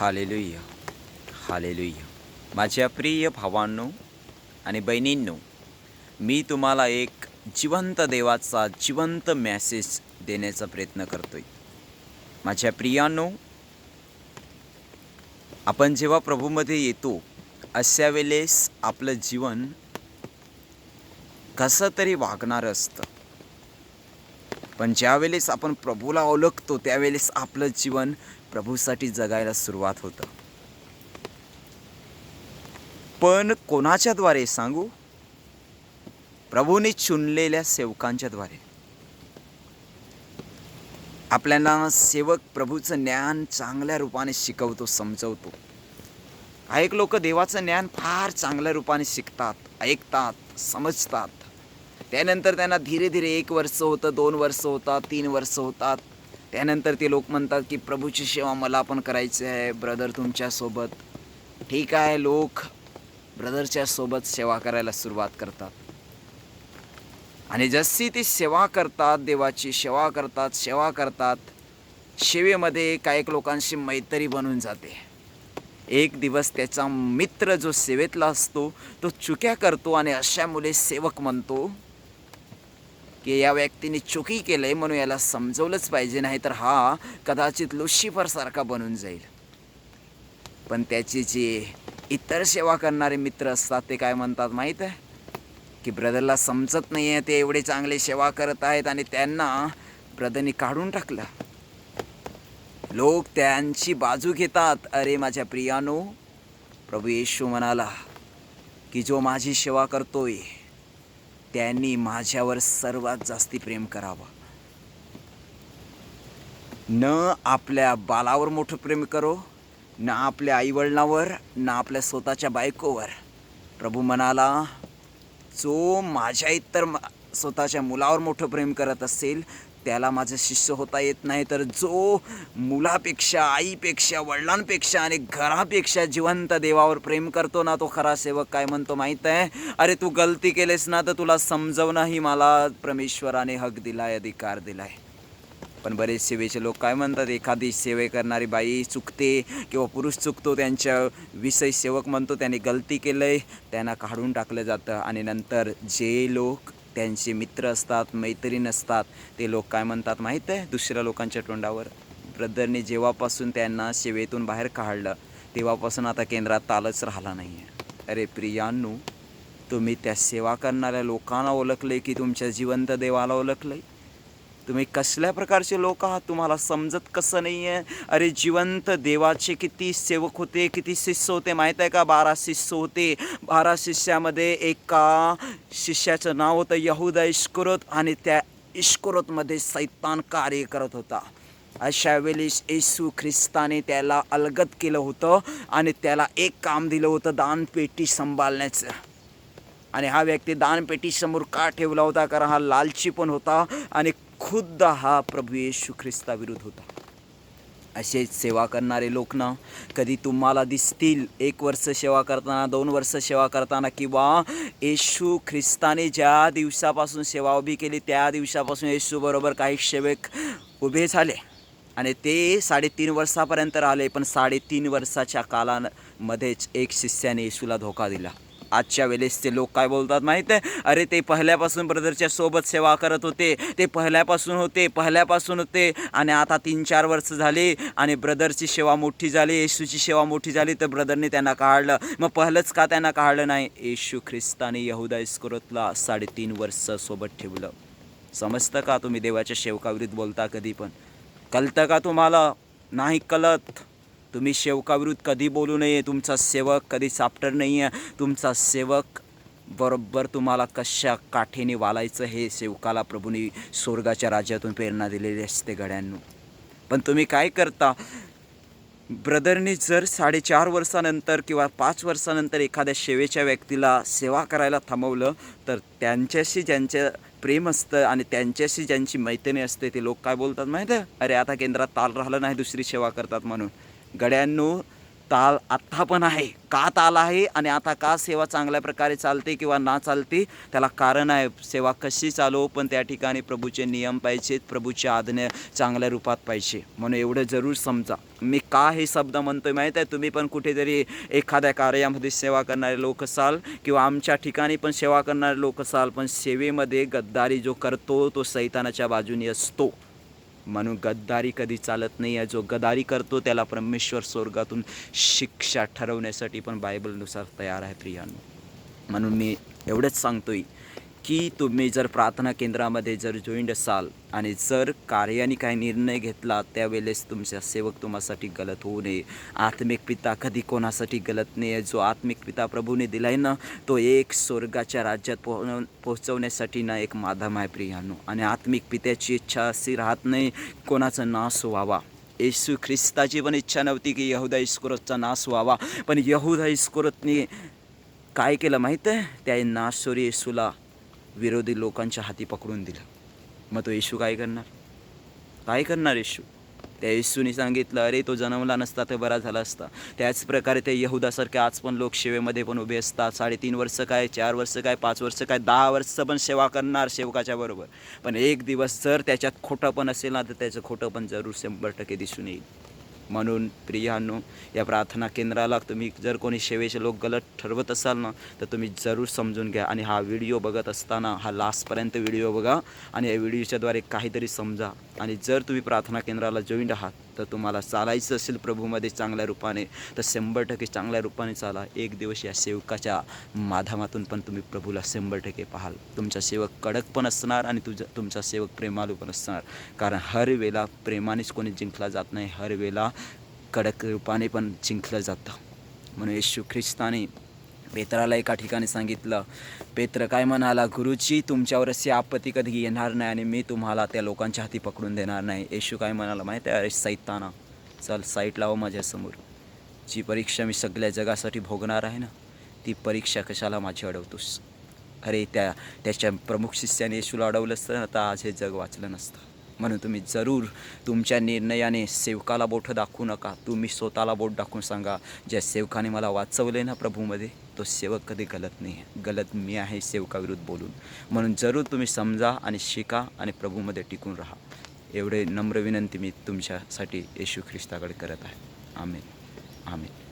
हालेलुय. हालेलुय. माझ्या प्रिय भावांनो आणि बहिणींनो मी तुम्हाला एक जिवंत देवाचा जिवंत मॅसेज देण्याचा प्रयत्न करतोय. माझ्या प्रियांनो आपण जेव्हा प्रभूमध्ये येतो अशा वेळेस आपलं जीवन कसं तरी वागणारं असतं. पण ज्यावेळेस आपण प्रभूला ओळखतो त्यावेळेस आपलं जीवन प्रभूसाठी जगायला सुरुवात होतं. पण कोणाच्याद्वारे सांगू? प्रभूने चुनलेल्या सेवकांच्याद्वारे आपल्याला सेवक प्रभूचं ज्ञान चांगल्या रूपाने शिकवतो समजवतो. अनेक लोक देवाचं ज्ञान फार चांगल्या रूपाने शिकतात ऐकतात समजतात. त्यानंतर त्यांना धीरे धीरे एक वर्ष होतं दोन वर्ष होतात तीन वर्ष होतात. त्यानंतर ते लोक म्हणतात की प्रभूची सेवा मला पण करायची आहे ब्रदर तुमच्यासोबत ठीक आहे लोक ब्रदरच्या सोबत सेवा करायला सुरुवात करतात. आणि जशी ती सेवा करतात देवाची सेवा करतात सेवा करतात सेवेमध्ये काही लोकांशी मैत्री बनून जाते. एक दिवस त्याचा मित्र जो सेवेतला असतो तो चुक्या करतो आणि अशा मुले सेवक म्हणतो की या व्यक्तीने चुकी केलंय म्हणून याला समजवलंच पाहिजे नाही तर हा कदाचित लुशिफर सारखा बनून जाईल. पण त्याची जे इतर सेवा करणारे मित्र असतात ते काय म्हणतात माहीत आहे? की ब्रदरला समजत नाही आहे ते एवढे चांगले सेवा करत आहेत आणि त्यांना ब्रदरनी काढून टाकलं. लोक त्यांची बाजू घेतात. अरे माझ्या प्रियानो प्रभू येशू म्हणाला की जो माझी सेवा करतोय त्यांनी माझ्यावर सर्वात जास्ती प्रेम करावं. न आपल्या बालावर मोठं प्रेम करो ना आपल्या आईवडिलावर ना आपल्या स्वतःच्या बायकोवर. प्रभू म्हणाला जो माझ्या इतर स्वतःच्या मुलावर मोठं प्रेम करत असेल त्याला माझं शिष्य होता येत नाही तर जो मुलापेक्षा आईपेक्षा वडिलांपेक्षा आणि घरापेक्षा जिवंत देवावर प्रेम करतो ना तो खरा सेवक काय म्हणतो माहीत आहे? अरे तू गलती केलीस ना तर तुला समजवणंही मला परमेश्वराने हक दिलाय अधिकार दिलाय. पण बरेच सेवेचे लोक काय म्हणतात एखादी सेवे करणारी बाई चुकते किंवा पुरुष चुकतो त्यांच्या विषय सेवक म्हणतो त्याने गलती केलं आहे त्यांना काढून टाकलं जातं आणि नंतर जे लोक त्यांचे मित्र असतात मैत्रीण असतात. ते लोक काय म्हणतात माहीत आहे? दुसऱ्या लोकांच्या तोंडावर. ब्रदरने जेव्हापासून त्यांना सेवेतून बाहेर काढलं तेव्हापासून आता केंद्रात तालच राहिला नाही आहे अरे प्रियांनू तुम्ही त्या सेवा करणाऱ्या लोकांना ओळखले की तुमच्या जिवंत देवाला ओळखलंय? तुम्ही कसल्या प्रकारचे लोक आहात? तुम्हाला समजत कसं नाही आहे अरे जिवंत देवाचे किती सेवक होते किती शिष्य होते माहीत आहे का? बारा शिष्य होते. बारा शिष्यामध्ये एका शिष्याचं नाव होतं यहुदा इश्कुरत आणि त्या इश्कुरतमध्ये सैतान कार्य करत होता. अशा वेळेस येशू ख्रिस्ताने त्याला अलगत केलं होतं आणि त्याला एक काम दिलं होतं दानपेटी सांभाळण्याचं आणि हा व्यक्ती दानपेटीसमोर का ठेवला होता? कारण हा लालची पण होता आणि खुद्द हा प्रभू येशू ख्रिस्ताविरुद्ध होता. असेच सेवा करणारे लोक ना कधी तुम्हाला दिसतील एक वर्ष सेवा करताना दोन वर्ष सेवा करताना किंवा येशू ख्रिस्ताने ज्या दिवसापासून सेवा उभी केली त्या दिवसापासून येशूबरोबर काही सेवक उभे झाले. आणि ते साडेतीन वर्षापर्यंत राहिले पण साडेतीन वर्षाच्या कालामध्येच एक शिष्याने येशूला धोका दिला. आजच्या वेळेस ते लोक काय बोलतात माहीत आहे? अरे ते पहिल्यापासून ब्रदरच्या सोबत सेवा करत होते. ते पहिल्यापासून होते पहिल्यापासून होते. आणि आता तीन चार वर्ष झाली आणि ब्रदरची सेवा मोठी झाली येशूची सेवा मोठी झाली तर ब्रदरने त्यांना काढलं. मग पहिलंच का त्यांना काढलं नाही? येशू ख्रिस्ताने यहुदा इस्कुरतला साडेतीन वर्ष सोबत ठेवलं. समजतं का तुम्ही देवाच्या सेवकाविरुद्ध बोलता कधी पण? कळतं का तुम्हाला? नाही कळत. तुम्ही सेवकाविरुद्ध कधी बोलू नये तुमचा सेवक कधी सापटर नाही आहे तुमचा सेवक बरोबर तुम्हाला कशा काठीने वालायचं हे सेवकाला प्रभूने स्वर्गाच्या राज्यातून प्रेरणा दिलेली असते गड्यांनो. पण तुम्ही काय करता? ब्रदरने जर साडेचार वर्षानंतर किंवा पाच वर्षानंतर एखाद्या सेवेच्या व्यक्तीला सेवा करायला थांबवलं तर त्यांच्याशी ज्यांचं प्रेम असतं आणि त्यांच्याशी ज्यांची मैत्रिणी असते ते लोक काय बोलतात माहिती आहे अरे आता केंद्रात ताल राहिलं नाही दुसरी सेवा करतात म्हणून. गड्यांनो ताल आत्ता पण आहे. का ताल आहे आणि आता का सेवा चांगल्या प्रकारे चालते किंवा ना चालते त्याला कारण आहे. सेवा कशी चालवू पण त्या ठिकाणी प्रभूचे नियम पाहिजेत प्रभूचे आज्ञा चांगल्या रूपात पाहिजे. म्हणून एवढं जरूर समजा. मी का हे शब्द म्हणतोय माहीत आहे? तुम्ही पण कुठेतरी एखाद्या कार्यामध्ये सेवा करणारे लोक असाल किंवा आमच्या ठिकाणी पण सेवा करणारे लोक असाल पण सेवेमध्ये गद्दारी जो करतो तो सैतानाच्या बाजूने असतो. म्हणून गद्दारी कधी चालत नाही आहे. जो गद्दारी करतो त्याला परमेश्वर स्वर्गातून शिक्षा ठरवण्यासाठी पण बायबलनुसार तयार आहे प्रियानो. म्हणून मी एवढंच सांगतोय की तुम्ही जर प्रार्थना केंद्रामध्ये जर जॉईंड असाल आणि जर कार्याने काही निर्णय घेतला त्यावेळेस तुमच्या सेवक तुम्हासाठी गलत होऊ नये. आत्मिक पिता कधी कोणासाठी गलत नाही आहे? जो आत्मिक पिता प्रभूने दिलाय ना तो एक स्वर्गाच्या राज्यात पोह पोहोचवण्यासाठी ना एक माध्यम आहे प्रियानो. आणि आत्मिक पित्याची इच्छा अशी राहत नाही कोणाचा नाश व्हावा. येशू ख्रिस्ताची पण इच्छा नव्हती की यहुदा इस्कुरतचा नाश व्हावा. पण यहुदा इस्कुरतने काय केलं माहीत आहे? त्या नाशोरी येशूला विरोधी लोकांच्या हाती पकडून दिलं. मग तो येशू काय करणार? काय करणार येशू? त्या येशूने सांगितलं अरे तो जन्मला नसता तर बरा झाला असता. त्याच प्रकारे ते यहुदासारखे आज पण लोक सेवेमध्ये पण उभे असतात. साडेतीन वर्ष काय चार वर्ष काय पाच वर्ष काय दहा वर्ष पण सेवा करणार सेवकाच्या बरोबर. पण एक दिवस जर त्याच्यात खोटं पण असेल ना तर त्याचं खोटं पण जरूर शंभर टक्के दिसून येईल. म्हणून प्रियांनो या प्रार्थना केंद्राला तुम्ही जर कोणी सेवेचे लोक गलत ठरवत असाल ना तर तुम्ही जरूर समजून घ्या आणि हा व्हिडिओ बघत असताना हा लास्टपर्यंत व्हिडिओ बघा आणि या व्हिडिओच्याद्वारे काहीतरी समजा. आणि जर तुम्ही प्रार्थना केंद्राला जॉईंट आहात तर तुम्हाला चालायचं असेल प्रभूमध्ये चांगल्या रूपाने तर शंभर टक्के चांगल्या रूपाने चाला. एक दिवस या सेवकाच्या माध्यमातून पण तुम्ही प्रभूला शंभर टक्के पाहाल. तुमचा सेवक कडक पण असणार आणि तुझा तुमचा सेवक प्रेमालू पण असणार. कारण हर वेळा प्रेमानेच कोणी जिंकला जात नाही हर वेळा कडक रूपाने पण जिंकलं जातं. म्हणून येशू ख्रिस्ताने पेत्राला एका ठिकाणी सांगितलं पेत्र काय म्हणाला गुरुजी तुमच्यावर अशी आपत्ती कधी येणार नाही आणि मी तुम्हाला त्या लोकांच्या हाती पकडून देणार नाही. येशू काय म्हणाला माहिती आहे? अरे सैताना चल साईट लाव माझ्यासमोर. जी परीक्षा मी सगळ्या जगासाठी भोगणार आहे ना ती परीक्षा कशाला माझी अडवतोस? अरे त्या त्याच्या प्रमुख शिष्याने येशूला अडवलं असतं ना तर आज हे जग वाचलं नसतं. म्हणून तुम्ही जरूर तुमच्या निर्णयाने सेवकाला बोटं दाखवू नका. तुम्ही स्वतःला बोट दाखवून सांगा ज्या सेवकाने मला वाचवले ना प्रभूमध्ये तो सेवक कधी गलत नाही आहे. गलत मी आहे सेवकाविरुद्ध बोलून. म्हणून जरूर तुम्ही समजा आणि शिका आणि प्रभूमध्ये टिकून राहा. एवढे नम्र विनंती मी तुमच्यासाठी येशू ख्रिस्ताकडे करत आहे. आमेन. आमेन.